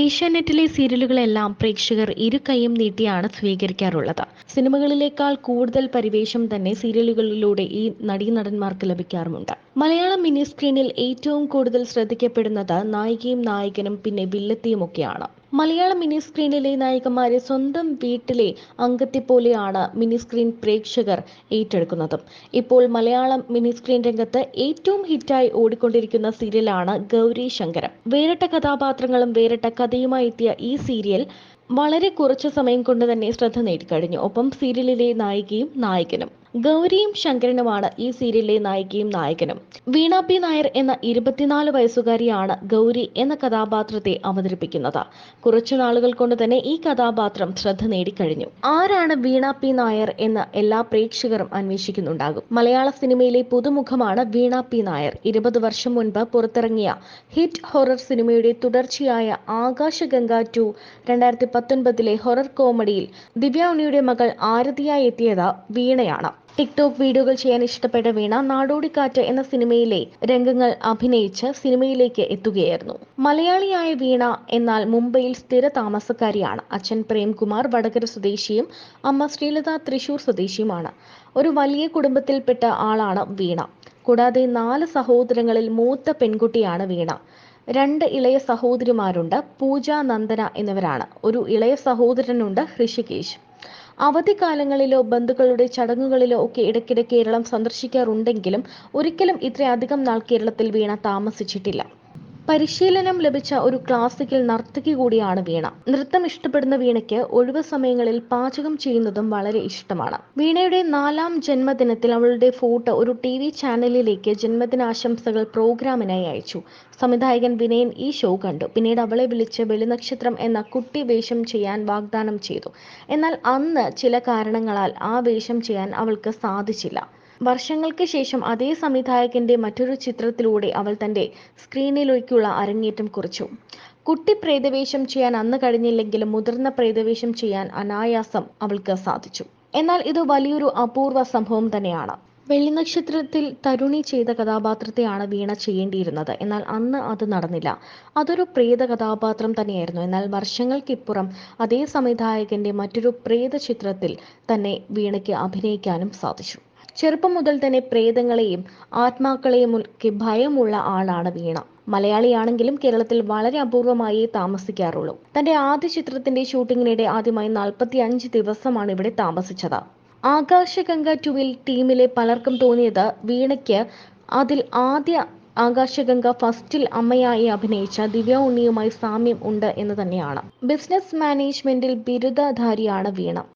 ഏഷ്യാനെറ്റിലെ സീരിയലുകളെല്ലാം പ്രേക്ഷകർ ഇരുകൈയും നീട്ടിയാണ് സ്വീകരിക്കാറുള്ളത്. സിനിമകളിലേക്കാൾ കൂടുതൽ പരിവേഷം തന്നെ സീരിയലുകളിലൂടെ ഈ നടീനടന്മാർക്ക് ലഭിക്കാറുമുണ്ട്. മലയാളം മിനി സ്ക്രീനിൽ ഏറ്റവും കൂടുതൽ ശ്രദ്ധിക്കപ്പെടുന്നത് നായികയും നായകനും പിന്നെ വില്ലത്തിയുമൊക്കെയാണ്. മലയാളം മിനി സ്ക്രീനിലെ നായികമാരെ സ്വന്തം വീട്ടിലെ അംഗത്തെ പോലെയാണ് മിനി സ്ക്രീൻ പ്രേക്ഷകർ ഏറ്റെടുക്കുന്നത്. ഇപ്പോൾ മലയാളം മിനി സ്ക്രീൻ രംഗത്ത് ഏറ്റവും ഹിറ്റായി ഓടിക്കൊണ്ടിരിക്കുന്ന സീരിയലാണ് ഗൗരി ശങ്കരം. വേറിട്ട കഥാപാത്രങ്ങളും വേറിട്ട കഥയുമായി എത്തിയ ഈ സീരിയൽ വളരെ കുറച്ച് സമയം കൊണ്ട് തന്നെ ശ്രദ്ധ നേടിക്കഴിഞ്ഞു. ഒപ്പം സീരിയലിലെ നായികയും നായകനും. ഗൗരിയും ശങ്കരനുമാണ് ഈ സീരിയലിലെ നായികയും നായകനും. വീണ പി നായർ എന്ന ഇരുപത്തിനാല് വയസ്സുകാരിയാണ് ഗൗരി എന്ന കഥാപാത്രത്തെ അവതരിപ്പിക്കുന്നത്. കുറച്ചു നാളുകൾ കൊണ്ട് തന്നെ ഈ കഥാപാത്രം ശ്രദ്ധ നേടിക്കഴിഞ്ഞു. ആരാണ് വീണ പി നായർ എന്ന് എല്ലാ പ്രേക്ഷകരും അന്വേഷിക്കുന്നുണ്ടാകും. മലയാള സിനിമയിലെ പുതുമുഖമാണ് വീണ പി നായർ. ഇരുപത് വർഷം മുൻപ് പുറത്തിറങ്ങിയ ഹിറ്റ് ഹൊറർ സിനിമയുടെ തുടർച്ചയായ ആകാശഗംഗ ടു രണ്ടായിരത്തി പത്തൊൻപതിലെ ഹൊറർ കോമഡിയിൽ ദിവ്യ മകൾ ആരതിയായി എത്തിയത് വീണയാണ്. ടിക്ടോക്ക് വീഡിയോകൾ ചെയ്യാൻ ഇഷ്ടപ്പെട്ട വീണ നാടോടിക്കാറ്റ് എന്ന സിനിമയിലെ രംഗങ്ങൾ അഭിനയിച്ച് സിനിമയിലേക്ക് എത്തുകയായിരുന്നു. മലയാളിയായ വീണ എന്നാൽ മുംബൈയിൽ സ്ഥിര താമസക്കാരിയാണ്. അച്ഛൻ പ്രേംകുമാർ വടകര സ്വദേശിയും അമ്മ ശ്രീലത തൃശൂർ സ്വദേശിയുമാണ്. ഒരു വലിയ കുടുംബത്തിൽപ്പെട്ട ആളാണ് വീണ. കൂടാതെ നാല് സഹോദരങ്ങളിൽ മൂത്ത പെൺകുട്ടിയാണ് വീണ. രണ്ട് ഇളയ സഹോദരിമാരുണ്ട്. പൂജ നന്ദന എന്നിവരാണ്. ഒരു ഇളയ സഹോദരനുണ്ട് ഹൃഷികേശ് അവധിക്കാലങ്ങളിലോ ബന്ധുക്കളുടെ ചടങ്ങുകളിലോ ഒക്കെ ഇടയ്ക്കിടെ കേരളം സന്ദർശിക്കാറുണ്ടെങ്കിലും ഒരിക്കലും ഇത്രയധികം നാൾ കേരളത്തിൽ വീണ താമസിച്ചിട്ടില്ല. പരിശീലനം ലഭിച്ച ഒരു ക്ലാസിക്കൽ നർത്തകി കൂടിയാണ് വീണ. നൃത്തം ഇഷ്ടപ്പെടുന്ന വീണയ്ക്ക് ഒഴിവ് സമയങ്ങളിൽ പാചകം ചെയ്യുന്നതും വളരെ ഇഷ്ടമാണ്. വീണയുടെ നാലാം ജന്മദിനത്തിൽ അവളുടെ ഫോട്ടോ ഒരു ടി വി ചാനലിലേക്ക് ജന്മദിനാശംസകൾ പ്രോഗ്രാമിനായി അയച്ചു. സംവിധായകൻ വിനയൻ ഈ ഷോ കണ്ടു. പിന്നീട് അവളെ വിളിച്ച് വെളിനക്ഷത്രം എന്ന കുട്ടി വേഷം ചെയ്യാൻ വാഗ്ദാനം ചെയ്തു. എന്നാൽ അന്ന് ചില കാരണങ്ങളാൽ ആ വേഷം ചെയ്യാൻ അവൾക്ക് സാധിച്ചില്ല. വർഷങ്ങൾക്ക് ശേഷം അതേ സംവിധായകന്റെ മറ്റൊരു ചിത്രത്തിലൂടെ അവൾ തന്റെ സ്ക്രീനിലേക്കുള്ള അരങ്ങേറ്റം കുറിച്ചു. കുട്ടി പ്രേതവേഷം ചെയ്യാൻ അന്ന് കഴിഞ്ഞില്ലെങ്കിലും മുതിർന്ന പ്രേതവേഷം ചെയ്യാൻ അനായാസം അവൾക്ക് സാധിച്ചു. എന്നാൽ ഇത് വലിയൊരു അപൂർവ സംഭവം തന്നെയാണ്. വെള്ളിനക്ഷത്രത്തിൽ തരുണി ചെയ്ത കഥാപാത്രത്തെയാണ് വീണ ചെയ്യേണ്ടിയിരുന്നത്. എന്നാൽ അന്ന് അത് നടന്നില്ല. അതൊരു പ്രേത കഥാപാത്രം തന്നെയായിരുന്നു. എന്നാൽ വർഷങ്ങൾക്കിപ്പുറം അതേ സംവിധായകന്റെ മറ്റൊരു പ്രേത ചിത്രത്തിൽ തന്നെ വീണയ്ക്ക് അഭിനയിക്കാനും സാധിച്ചു. ചെറുപ്പം മുതൽ തന്നെ പ്രേതങ്ങളെയും ആത്മാക്കളെയും ഒക്കെ ഭയമുള്ള ആളാണ് വീണ. മലയാളിയാണെങ്കിലും കേരളത്തിൽ വളരെ അപൂർവമായേ താമസിക്കാറുള്ളൂ. തന്റെ ആദ്യ ചിത്രത്തിന്റെ ഷൂട്ടിങ്ങിനിടെ ആദ്യമായി നാൽപ്പത്തി അഞ്ച് ദിവസമാണ് ഇവിടെ താമസിച്ചത്. ആകാശഗംഗ ടുവിൽ ടീമിലെ പലർക്കും തോന്നിയത് വീണയ്ക്ക് അതിൽ ആദ്യ ആകാശഗംഗ ഫസ്റ്റിൽ അമ്മയായി അഭിനയിച്ച ദിവ്യ ഉണ്ണിയുമായി സാമ്യം ഉണ്ട് എന്ന് തന്നെയാണ്. ബിസിനസ് മാനേജ്മെന്റിൽ ബിരുദധാരിയാണ് വീണ.